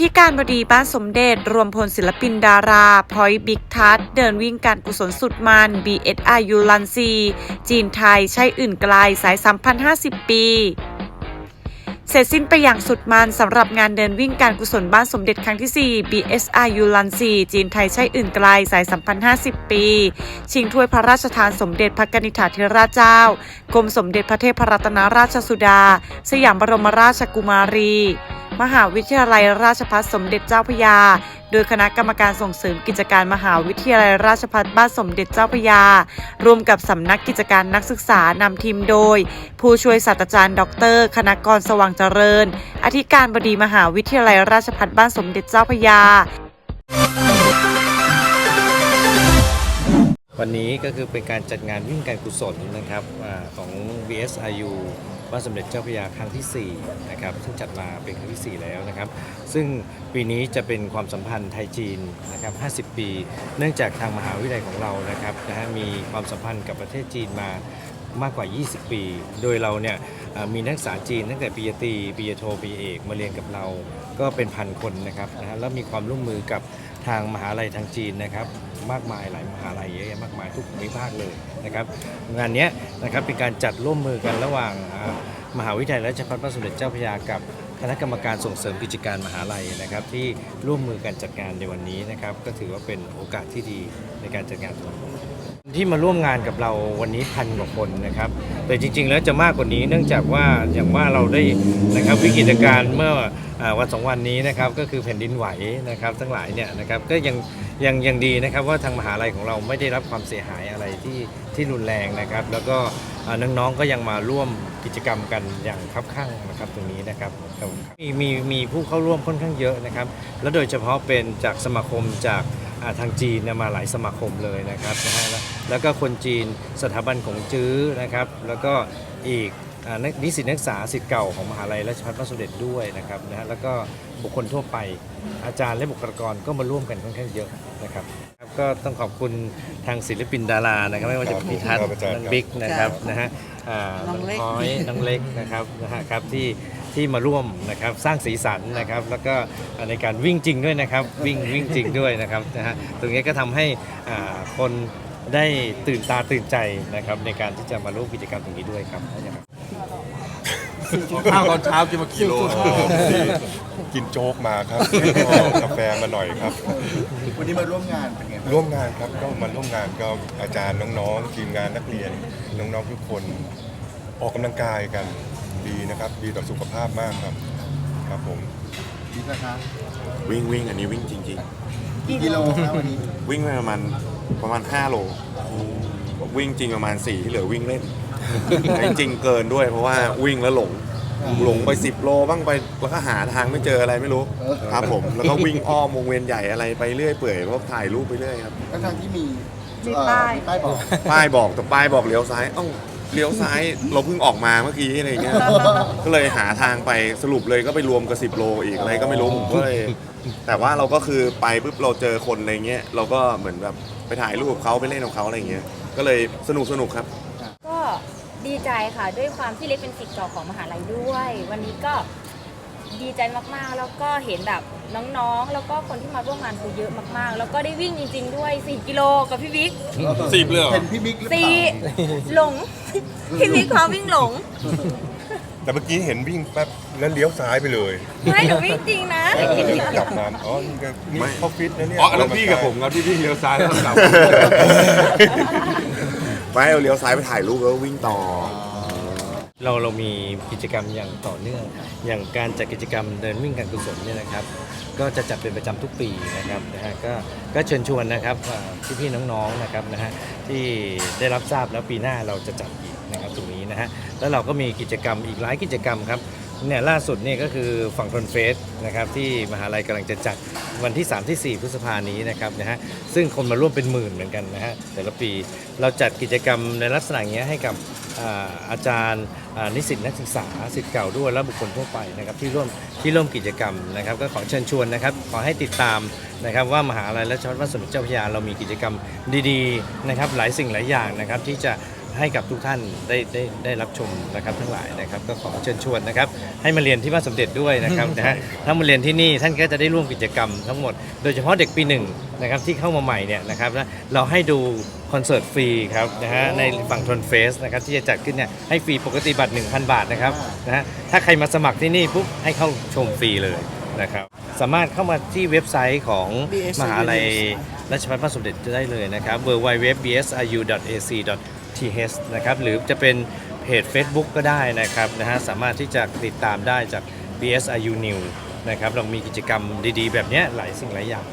ธิการบดีบ้านสมเด็จ รวมพลศิลปินดาราพอยบิ๊กทัศเดินวิ่งการกุศลสุดมัน BSI ยูลันซี จีนไทยใช่อื่นไกลสายสัมพันธ์50 ปีเสร็จสิ้นไปอย่างสุดมันสำหรับงานเดินวิ่งการกุศลบ้านสมเด็จครั้งที่ 4 BSI ยูลันซีจีนไทยใช่อื่นไกลสายสัมพันธ์ 50 ปี ชิงถ้วยพระราชทานสมเด็จพระกนิษฐาธิราชเจ้า กรมสมเด็จพระเทพรัตนราชสุดา สยามบรมราชกุมารี มหาวิทยาลัยราชภัฏสมเด็จเจ้าพระยา โดยคณะกรรมการส่งเสริมกิจการมหาวิทยาลัยราชภัฏบ้านสมเด็จเจ้าพระยา ร่วมกับสำนักกิจการนักศึกษานำทีมโดย ผู้ช่วยศาสตราจารย์ ดร คณกรสว่างเจริญ อธิการบดีมหาวิทยาลัยราชภัฏบ้านสมเด็จเจ้าพระยาวันนี้ก็คือเป็นการจัดงานวิ่งการกุศลนะครับอของ VSIU บ้านสมเด็จเจ้าพระยาครั้งที่4นะครับซึ่งจัดมาเป็นครั้งที่ 4 แล้วนะครับ ซึ่งปีนี้จะเป็นความสัมพันธ์ไทยจีนนะครับ 50 ปี เนื่องจากทางมหาวิทยาลัยของเรานะครับนะฮะมีความสัมพันธ์กับประเทศจีนมา มากกว่า 20 ปี โดยเราเนี่ยมีนักศึกษาจีนตั้งแต่ปริญญาตรีปริญญาโทปริญญาเอกมาเรียนกับเราก็เป็นพันคนนะครับนะฮะแล้วมีความร่วมมือกับทางมหาลัยทางจีนนะครับ มากมายหลายมหาลัยเยอะแยะมากมายทุกภูมิภาคเลยนะครับ งานนี้นะครับเป็นการจัดร่วมมือกันระหว่างมหาวิทยาลัยราชภัฏพระสมเด็จเจ้าพระยากับคณะกรรมการส่งเสริมกิจการมหาลัยนะครับ ที่ร่วมมือกันจัดงานในวันนี้นะครับ ก็ถือว่าเป็นโอกาสที่ดีในการจัดงานตรงนี้ ที่มาร่วมงานกับเราวันนี้พันกว่าคนนะครับ แต่จริง ๆ แล้วจะมากกว่านี้เนื่องจากว่าอย่างว่าเราได้นะครับวิกฤตการณ์เมื่อวันสองวันนี้นะครับก็คือแผ่นดินไหวนะครับทั้งหลายเนี่ยนะครับก็ยังยังยังดีนะครับว่าทางมหาลัยของเราไม่ได้รับความเสียหายอะไรที่ที่รุนแรงนะครับ แล้วก็น้องๆก็ยังมาร่วมกิจกรรมกันอย่างคับข้างนะครับตรงนี้นะครับมีมีมีผู้เข้าร่วมค่อนข้างเยอะนะครับ แล้วโดยเฉพาะเป็นจากสมาคมจาก ทางจีนเนี่ยมาหลายสมาคมเลยนะครับนะฮะแล้วแล้วก็คนจีนสถาบันของจื้อนะครับ แล้วก็อีกอ่านักนิสิตนักศึกษาสิทธิ์เก่าของมหาลัยราชภัฏพระสมเด็จด้วยนะครับนะฮะแล้วก็บุคคลทั่วไปอาจารย์และบุคลากรก็มาร่วมกันค่อนข้างเยอะนะครับครับก็ต้องขอบคุณทางศิลปินดารานะครับไม่ว่าจะเป็นพี่ทัศน์ครับอาจารย์น้องบิ๊กนะครับนะฮะอ่าน้องเล็กน้อยน้องเล็กนะครับนะฮะครับที่ ที่มาร่วมนะครับสร้างสีสันนะครับ แล้วก็ในการวิ่งจริงด้วยนะครับ วิ่งวิ่งจริงด้วยนะครับนะฮะตรงนี้ก็ทำให้อ่าคนได้ตื่นตาตื่นใจนะครับ ในการที่จะมาร่วมกิจกรรมตรงนี้ด้วยครับข้าวตอนเช้ากินมากี่โลกินโจ๊กมาครับก็กาแฟมาหน่อยครับ วันนี้มาร่วมงานเป็นไงบ้างร่วมงานครับก็มาร่วมงานก็อาจารย์น้องๆทีมงานนักเรียนน้องๆทุกคนออกกำลังกายกัน ดีนะครับ ดีต่อสุขภาพมากครับ ครับผม นี่นะคะวิ่งวิ่งอันนี้วิ่งจริง กี่กิโลครับวันนี้ๆ วิ่งไปประมาณประมาณ 5 โล วิ่งจริงประมาณ 4 ที่เหลือวิ่งเล่นแต่จริงๆเกินด้วยเพราะว่าวิ่งแล้วหลง หลงไป 10 โลบ้างไปแล้วก็หาทางไม่เจออะไรไม่รู้ครับผม แล้วก็วิ่งอ้อมวงเวียนใหญ่อะไรไปเรื่อยเปื่อยเพราะถ่ายรูปไปเรื่อยครับ ทั้งทางๆที่มีมีเอ่อป้าย มีป้ายบอกป้ายบอกแต่ป้ายบอกเลี้ยวซ้ายเอ้า เลี้ยวซ้ายเราเพิ่งออกมาเมื่อกี้อะไรเงี้ย ก็เลยหาทางไปสรุปเลยก็ไปรวมกับสิบโลอีกอะไรก็ไม่รู้ผมก็เลยแต่ว่าเราก็คือไปปุ๊บเราเจอคนอะไรเงี้ยเราก็เหมือนแบบไปถ่ายรูปกับเขาไปเล่นกับเขาอะไรเงี้ยก็เลยสนุกสนุกครับ ก็ดีใจค่ะด้วยความที่เล็กเป็นศิษย์เก่าของมหาลัยด้วย วันนี้ก็ ดีใจมากๆ แล้วก็เห็นแบบน้องๆ แล้วก็คนที่มาร่วมงานคือเยอะมากๆ แล้วก็ได้วิ่งจริง ๆ ด้วย 4 กิโลกับพี่บิ๊กสิบเลยเหรอ เห็นพี่บิ๊กหรือเปสี่ล่าหลง พี่บิ๊กเขาวิ่งหลง แต่เมื่อกี้เห็นวิ่งแป๊บแล้วเลี้ยวซ้ายไปเลยไม่หนูวิ่งจริงนะ กลับมาอ๋อนี่ก็นี่ไม่เขาฟิตนะเนี่ย อ๋ออันนั้นพี่กับผมครับที่พี่เลี้ยวซ้ายแล้วกลับ ไม่เอาเลี้ยวซ้ายไปถ่ายรูปแล้ววิ่งต่อ เราเรามีกิจกรรมอย่างต่อเนื่อง อย่างการจัดกิจกรรมเดินวิ่งการกุศลเนี่ยนะครับ ก็จะจัดเป็นประจำทุกปีนะครับนะฮะก็ก็เชิญชวนนะครับพี่าพี่ๆน้องๆนะครับนะฮะที่ได้รับทราบแล้วปีหน้าเราจะจัดอีกนะครับตรงนี้นะฮะแล้วเราก็มีกิจกรรมอีกหลายกิจกรรมครับเนี่ยล่าสุดเนี่ยก็คือฝั่งทนเฟสนะครับที่มหาลัยกำลังจะจัดวันที่ 3 ที่ 4 พฤษภานี้นะครับนะฮะซึ่งคนมาร่วมเป็นหมื่นเหมือนกันนะฮะแต่ละปีเราจัดกิจกรรมในลักษณะเงี้ยให้กับอ่าอาจารย์ นิสิตนักศึกษาสิทธิ์เก่าด้วยและบุคคลทั่วไปนะครับที่ร่วมที่ร่วมกิจกรรมนะครับ ก็ขอเชิญชวนนะครับ ขอให้ติดตามนะครับว่ามหาลัยราชภัฏพระสมเด็จเจ้าพระยาเรามีกิจกรรมดีๆนะครับหลายสิ่งหลายอย่างนะครับที่จะ ให้กับทุกท่านได้ได้ได้รับชมนะครับทั้งหลายนะครับ ก็ขอเชิญชวนนะครับ ให้มาเรียนที่บ้านสมเด็จด้วยนะครับนะฮะถ้ามาเรียนที่นี่ท่านก็จะได้ร่วมกิจกรรมทั้งหมด โดยเฉพาะเด็กปีหนึ่งนะครับที่เข้ามาใหม่เนี่ยนะครับนะเราให้ดูคอนเสิร์ตฟรีครับนะฮะในฝั่งทนเฟสนะครับที่จะจัดขึ้นเนี่ยให้ฟรีปกติบัตร 1,000 บาทนะครับนะฮะถ้าใครมาสมัครที่นี่ปุ๊บให้เข้าชมฟรีเลยนะครับสามารถเข้ามาที่เว็บไซต์ของมหาลัยราชภัฏพระสมเด็จได้เลยนะครับ TH นะครับหรือจะเป็นเพจ Facebook ก็ได้นะครับนะฮะสามารถที่จะติดตามได้จาก BSIU News นะครับเรามีกิจกรรมดีๆ แบบเนี้ยหลายสิ่งหลายอย่าง